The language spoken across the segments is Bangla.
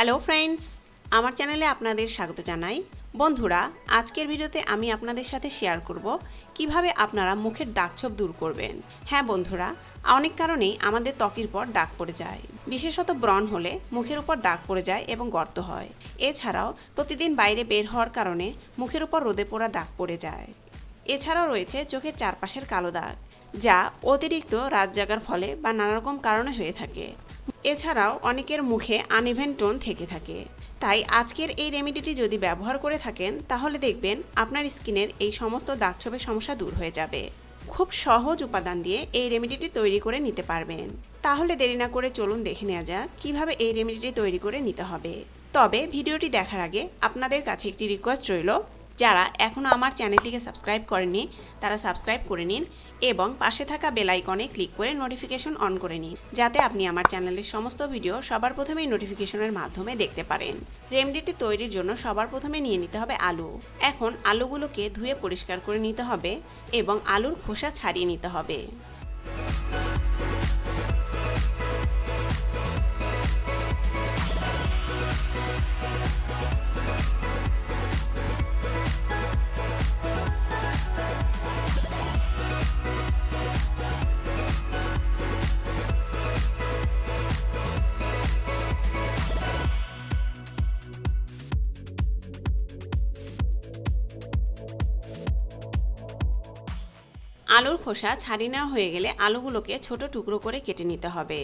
হ্যালো ফ্রেন্ডস আমার চ্যানেলে আপনাদের স্বাগত জানাই। বন্ধুরা, আজকের ভিডিওতে আমি আপনাদের সাথে শেয়ার করব কীভাবে আপনারা মুখের দাগছোপ দূর করবেন। হ্যাঁ বন্ধুরা, অনেক কারণেই আমাদের ত্বকের পর দাগ পড়ে যায়। বিশেষত ব্রণ হলে মুখের উপর দাগ পড়ে যায় এবং গর্ত হয়। এছাড়াও, প্রতিদিন বাইরে বের হওয়ার কারণে মুখের উপর রোদে পোড়া দাগ পড়ে যায়। এছাড়াও রয়েছে চোখের চারপাশের কালো দাগ, যা অতিরিক্ত রাত জাগার ফলে বা নানারকম কারণে হয়ে থাকে। এছাড়াও অনেকের মুখে আনইভেন টোন থেকে থাকে। তাই আজকের এই রেমেডিটি যদি ব্যবহার করে থাকেন, তাহলে দেখবেন আপনার স্কিনের এই সমস্ত দাগছোপের সমস্যা দূর হয়ে যাবে। খুব সহজ উপাদান দিয়ে এই রেমেডিটি তৈরি করে নিতে পারবেন। তাহলে দেরি না করে চলুন দেখে নেওয়া যাক কীভাবে এই রেমেডিটি তৈরি করে নিতে হবে। তবে ভিডিওটি দেখার আগে আপনাদের কাছে একটি রিকোয়েস্ট রইল যারা এখনও আমার চ্যানেলটিকে সাবস্ক্রাইব করেনি তারা সাবস্ক্রাইব করে নিন এবং পাশে থাকা বেল আইকনে ক্লিক করে নোটিফিকেশন অন করে নিন, যাতে আপনি আমার চ্যানেলের সমস্ত ভিডিও সবার প্রথমেই নোটিফিকেশনের মাধ্যমে দেখতে পারেন। রেমডিটি তৈরির জন্য সবার প্রথমে নিয়ে নিতে হবে আলু। এখন আলুগুলোকে ধুয়ে পরিষ্কার করে নিতে হবে এবং আলুর খোসা ছাড়িয়ে নিতে হবে। আলুর খোসা ছাড়িয়ে নেওয়া হয়ে গেলে আলুগুলোকে ছোট টুকরো করে কেটে নিতে হবে।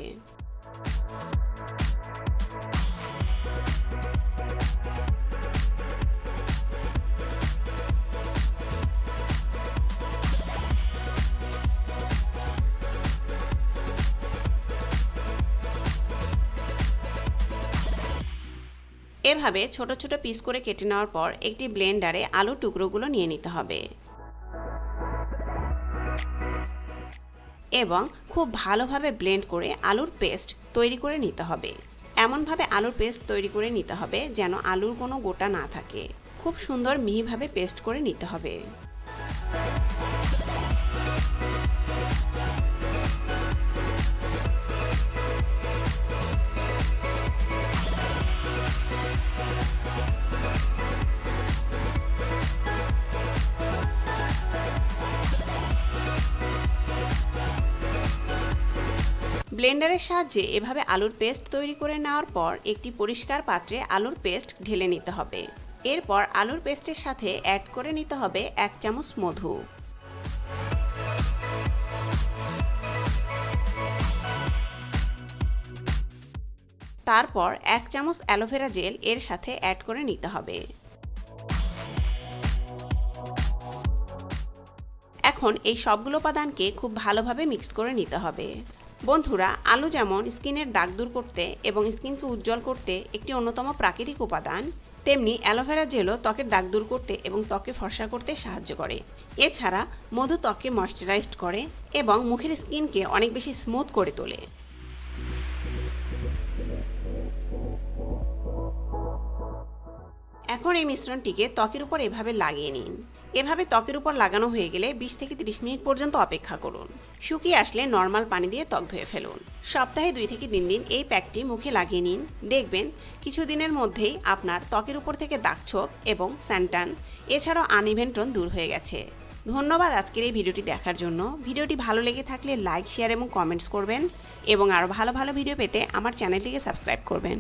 এভাবে ছোট ছোট পিস করে কেটে নেওয়ার পর একটি ব্লেন্ডারে আলুর টুকরোগুলো নিয়ে নিতে হবে। এবং খুব ভালোভাবে ব্লেন্ড করে আলুর পেস্ট তৈরি করে নিতে হবে। এমনভাবে আলুর পেস্ট তৈরি করে নিতে হবে যেন আলুর কোনো গোটা না থাকে। খুব সুন্দর মিহিভাবে পেস্ট করে নিতে হবে। ব্লেন্ডারের সাহায্যে এভাবে আলুর পেস্ট তৈরি করে নেওয়ার পর একটি পরিষ্কার পাত্রে আলুর পেস্ট ঢেলে নিতে হবে। এরপর আলুর পেস্টের সাথে অ্যাড করে নিতে হবে এক চামচ মধু। তারপর এক চামচ অ্যালোভেরা জেল এর সাথে অ্যাড করে নিতে হবে। এখন এই সবগুলো উপাদানকে খুব ভালোভাবে মিক্স করে নিতে হবে। বন্ধুরা, আলু যেমন স্কিনের দাগ দূর করতে এবং স্কিনকে উজ্জ্বল করতে একটি অন্যতম প্রাকৃতিক উপাদান, তেমনি অ্যালোভেরা জেলও ত্বকের দাগ দূর করতে এবং ত্বকে ফর্সা করতে সাহায্য করে। এছাড়া, মধু ত্বককে ময়শ্চারাইজড করে এবং মুখের স্কিনকে অনেক বেশি স্মুথ করে তোলে। এখন এই মিশ্রণটিকে ত্বকের উপর এভাবে লাগিয়ে নিন। এভাবে ত্বকের উপর লাগানো হয়ে গেলে বিশ থেকে তিরিশ মিনিট পর্যন্ত অপেক্ষা করুন। শুকিয়ে আসলে নর্মাল পানি দিয়ে ত্বক ধুয়ে ফেলুন। সপ্তাহে দুই থেকে তিন দিন এই প্যাকটি মুখে লাগিয়ে নিন। দেখবেন কিছুদিনের মধ্যেই আপনার ত্বকের উপর থেকে দাগছোপ এবং স্যান্টান, এছাড়াও আনইভেন্টন দূর হয়ে গেছে। ধন্যবাদ আজকের এই ভিডিওটি দেখার জন্য। ভিডিওটি ভালো লেগে থাকলে লাইক, শেয়ার এবং কমেন্টস করবেন এবং আরও ভালো ভালো ভিডিও পেতে আমার চ্যানেলটিকে সাবস্ক্রাইব করবেন।